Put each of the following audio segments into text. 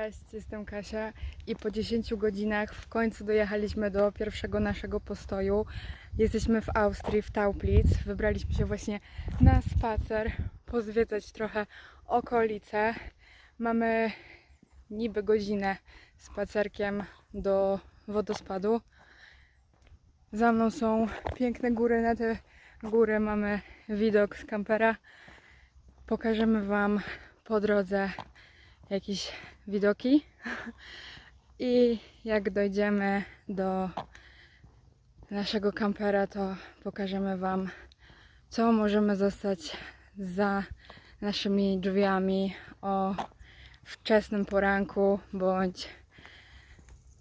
Cześć, jestem Kasia i po 10 godzinach w końcu dojechaliśmy do pierwszego naszego postoju. Jesteśmy w Austrii, w Tauplitz. Wybraliśmy się właśnie na spacer, pozwiedzać trochę okolice. Mamy niby godzinę spacerkiem do wodospadu. Za mną są piękne góry, na te góry mamy widok z kampera. Pokażemy Wam po drodze jakieś widoki. I jak dojdziemy do naszego kampera, to pokażemy Wam, co możemy zostać za naszymi drzwiami o wczesnym poranku bądź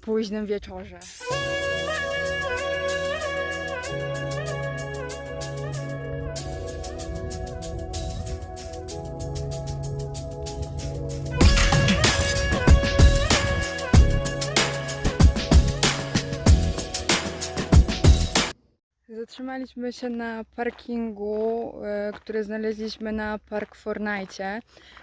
późnym wieczorze. Zatrzymaliśmy się na parkingu, e, który znaleźliśmy na Park Fortnite.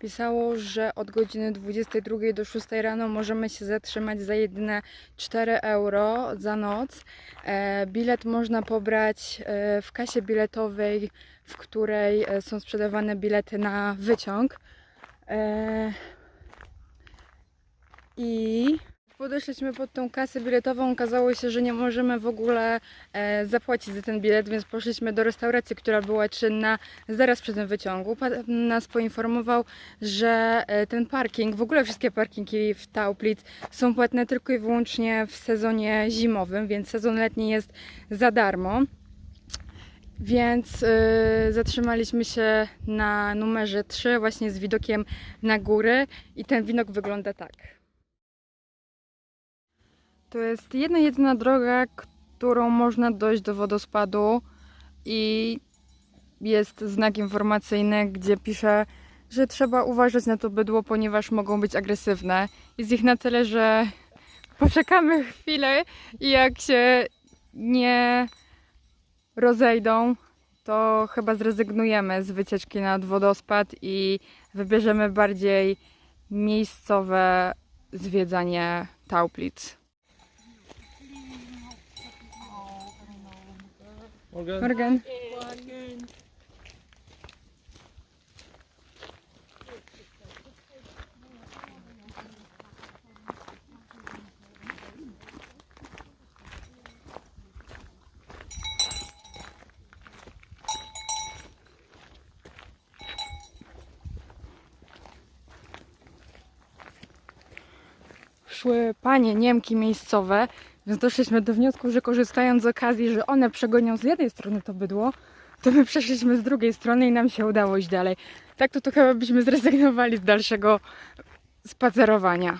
Pisało, że od godziny 22 do 6 rano możemy się zatrzymać za jedyne 4 euro za noc. E, Bilet można pobrać e, w kasie biletowej, w której są sprzedawane bilety na wyciąg. I podeszliśmy pod tą kasę biletową, okazało się, że nie możemy w ogóle e, zapłacić za ten bilet, więc poszliśmy do restauracji, która była czynna zaraz przy tym wyciągu. Pan nas poinformował, że e, ten parking, w ogóle wszystkie parkingi w Tauplitz są płatne tylko i wyłącznie w sezonie zimowym, więc sezon letni jest za darmo. Więc y, zatrzymaliśmy się na numerze 3 właśnie z widokiem na góry i ten widok wygląda tak. To jest jedna jedyna droga, którą można dojść do wodospadu i jest znak informacyjny, gdzie pisze, że trzeba uważać na to bydło, ponieważ mogą być agresywne. Jest ich na tyle, że poczekamy chwilę i jak się nie rozejdą, to chyba zrezygnujemy z wycieczki nad wodospad i wybierzemy bardziej miejscowe zwiedzanie Tauplitz. Morgan. Morgan. Szły panie Niemki miejscowe, więc doszliśmy do wniosku, że korzystając z okazji, że one przegonią z jednej strony to bydło, to my przeszliśmy z drugiej strony i nam się udało iść dalej. Tak to, to chyba byśmy zrezygnowali z dalszego spacerowania.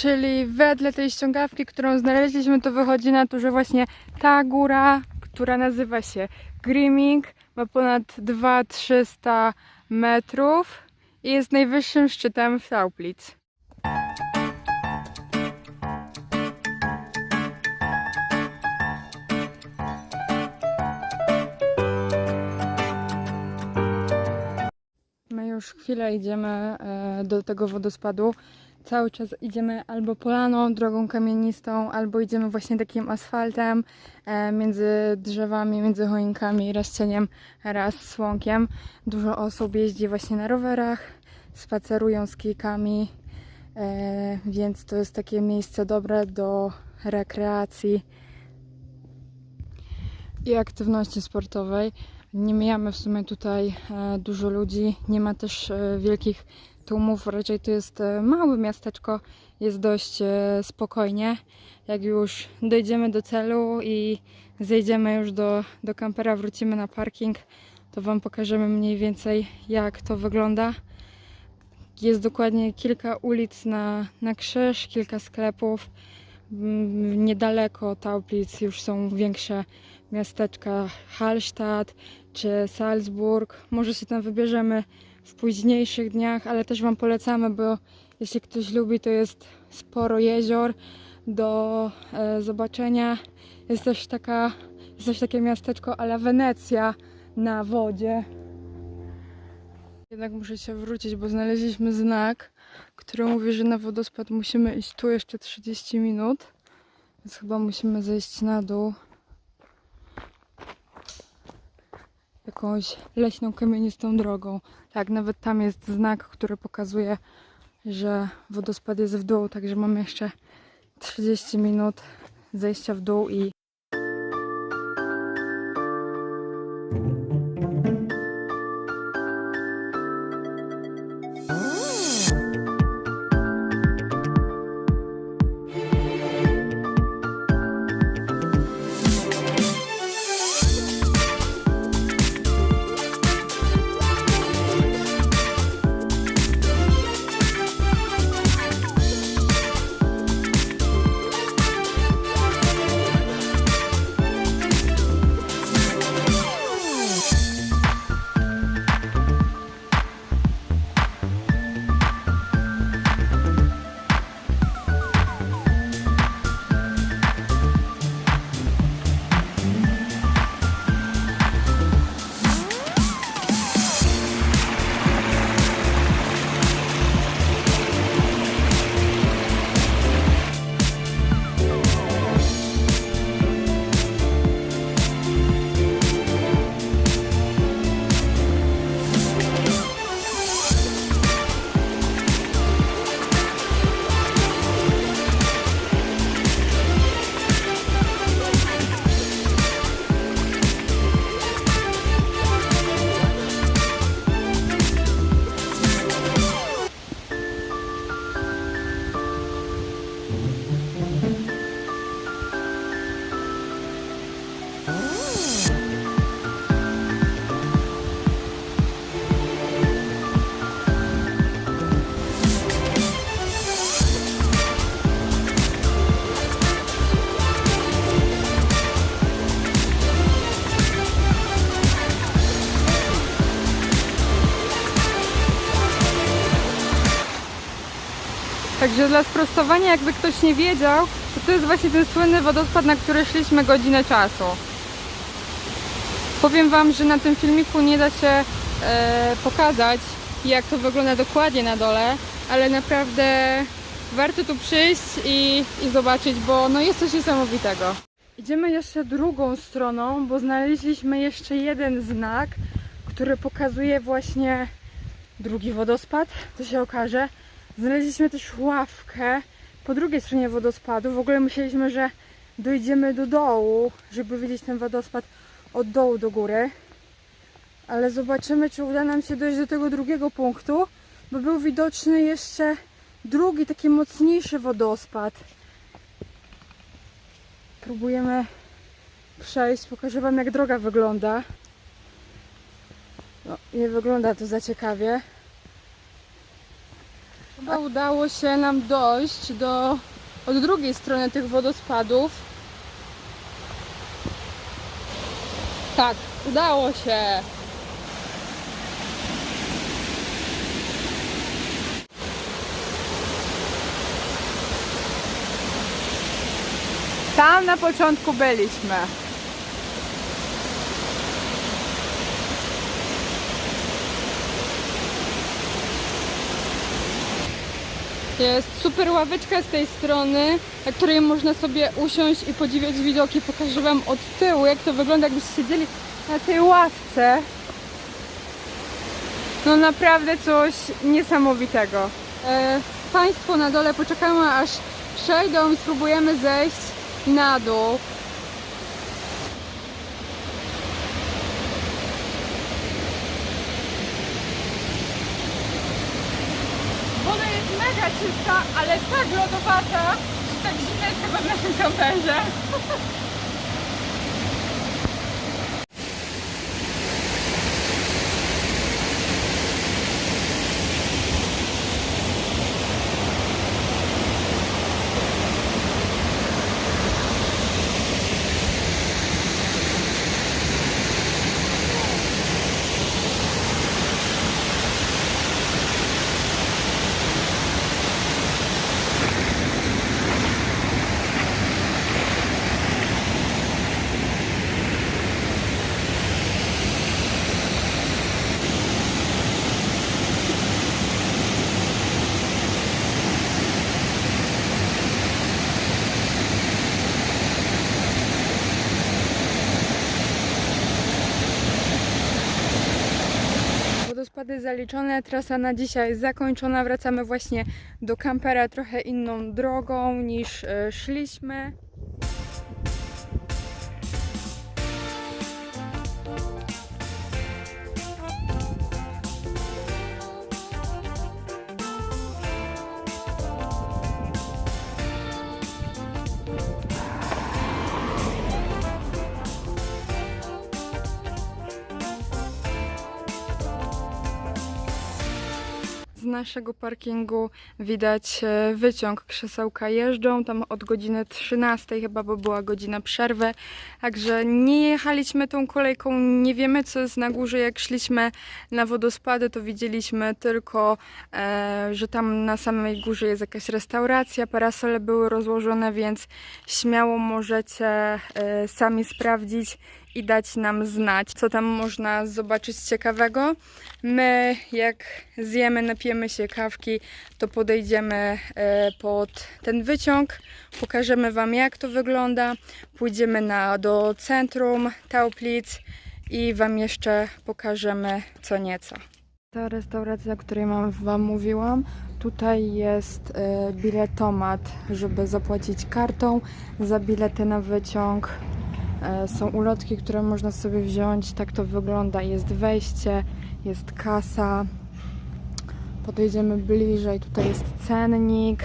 Czyli wedle tej ściągawki, którą znaleźliśmy, to wychodzi na to, że właśnie ta góra, która nazywa się Grimming, ma ponad 2300 metrów i jest najwyższym szczytem w Tauplitz. My już chwilę idziemy e, do tego wodospadu. Cały czas idziemy albo polaną, drogą kamienistą, albo idziemy właśnie takim asfaltem e, między drzewami, między choinkami, raz cieniem, raz słonkiem. Dużo osób jeździ właśnie na rowerach, spacerują z kijkami, e, więc to jest takie miejsce dobre do rekreacji i aktywności sportowej. Nie mijamy w sumie tutaj e, dużo ludzi, nie ma też e, wielkich tłumów, raczej to jest e, małe miasteczko, jest dość spokojnie. Jak już dojdziemy do celu i zejdziemy już do, do kampera, wrócimy na parking, to Wam pokażemy mniej więcej jak to wygląda. Jest dokładnie kilka ulic na, na krzyż, kilka sklepów, Mm, Niedaleko Tauplic już są większe miasteczka Hallstatt czy Salzburg. Może się tam wybierzemy w późniejszych dniach, ale też Wam polecamy, bo jeśli ktoś lubi, to jest sporo jezior do e, zobaczenia. Jest też taka, jest też takie miasteczko ala Wenecja na wodzie. Jednak muszę się wrócić, bo znaleźliśmy znak, który mówi, że na wodospad musimy iść tu jeszcze 30 minut. Więc chyba musimy zejść na dół. Jakąś leśną, kamienistą drogą. Tak, nawet tam jest znak, który pokazuje, że wodospad jest w dół, także mamy jeszcze 30 minut zejścia w dół i Także dla sprostowania, jakby ktoś nie wiedział, to to jest właśnie ten słynny wodospad, na który szliśmy godzinę czasu. Powiem Wam, że na tym filmiku nie da się e, pokazać, jak to wygląda dokładnie na dole, ale naprawdę warto tu przyjść i, i zobaczyć, bo no jest coś niesamowitego. Idziemy jeszcze drugą stroną, bo znaleźliśmy jeszcze jeden znak, który pokazuje właśnie drugi wodospad, to się okaże. Znaleźliśmy też ławkę po drugiej stronie wodospadu. W ogóle myśleliśmy, że dojdziemy do dołu, żeby widzieć ten wodospad od dołu do góry. Ale zobaczymy, czy uda nam się dojść do tego drugiego punktu, bo był widoczny jeszcze drugi, taki mocniejszy wodospad. Próbujemy przejść, pokażę Wam jak droga wygląda. No, nie wygląda to za ciekawie. Chyba udało się nam dojść do od drugiej strony tych wodospadów. Tak, udało się. Tam na początku byliśmy. Jest super ławeczka z tej strony, na której można sobie usiąść i podziwiać widoki. Pokażę Wam od tyłu, jak to wygląda, jakbyście siedzieli na tej ławce. No naprawdę coś niesamowitego. E, państwo na dole poczekamy aż przejdą i spróbujemy zejść na dół. Woda jest mega czysta, ale tak lodowata, że tak zimno jest chyba w naszym kamperze. wodospady zaliczone, trasa na dzisiaj zakończona. Wracamy właśnie do kampera trochę inną drogą niż e, szliśmy. Naszego parkingu widać e, wyciąg. Krzesełka jeżdżą tam od godziny 13 chyba, bo była godzina przerwy. Także nie jechaliśmy tą kolejką, nie wiemy co jest na górze. Jak szliśmy na wodospady, to widzieliśmy tylko, e, że tam na samej górze jest jakaś restauracja. Parasole były rozłożone, więc śmiało możecie e, sami sprawdzić i dać nam znać, co tam można zobaczyć ciekawego. My, jak zjemy, napijemy się kawki, to podejdziemy e, pod ten wyciąg, pokażemy Wam, jak to wygląda. Pójdziemy na, do centrum Tauplic i Wam jeszcze pokażemy co nieco. Ta restauracja, o której Wam mówiłam, tutaj jest e, biletomat, żeby zapłacić kartą za bilety na wyciąg. E, Są ulotki, które można sobie wziąć. Tak to wygląda. Jest wejście, jest kasa. Podejdziemy bliżej. Tutaj jest cennik,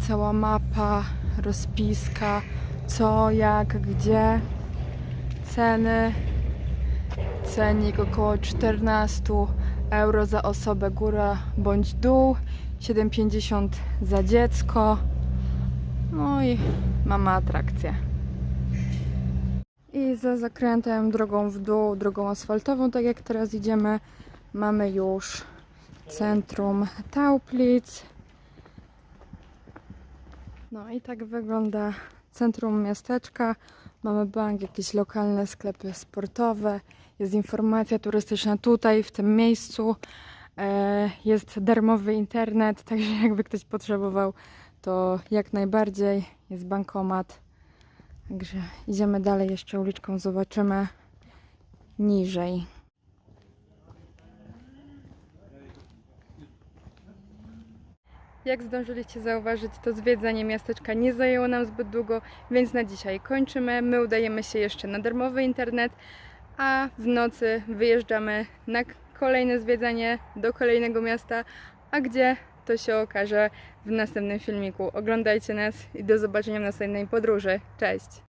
cała mapa, rozpiska, co, jak, gdzie. Ceny. Cennik około 14 euro za osobę góra bądź dół. 7,50 za dziecko. No i mamy atrakcję. I za zakrętem, drogą w dół, drogą asfaltową, tak jak teraz idziemy, mamy już centrum Tauplic. No i tak wygląda centrum miasteczka. Mamy bank, jakieś lokalne sklepy sportowe. Jest informacja turystyczna tutaj, w tym miejscu. E, Jest darmowy internet, także jakby ktoś potrzebował, to jak najbardziej jest bankomat. Także idziemy dalej jeszcze uliczką, zobaczymy niżej. Jak zdążyliście zauważyć, to zwiedzanie miasteczka nie zajęło nam zbyt długo, więc na dzisiaj kończymy. My udajemy się jeszcze na darmowy internet, a w nocy wyjeżdżamy na kolejne zwiedzanie do kolejnego miasta, a gdzie to się okaże w następnym filmiku. Oglądajcie nas i do zobaczenia w następnej podróży. Cześć!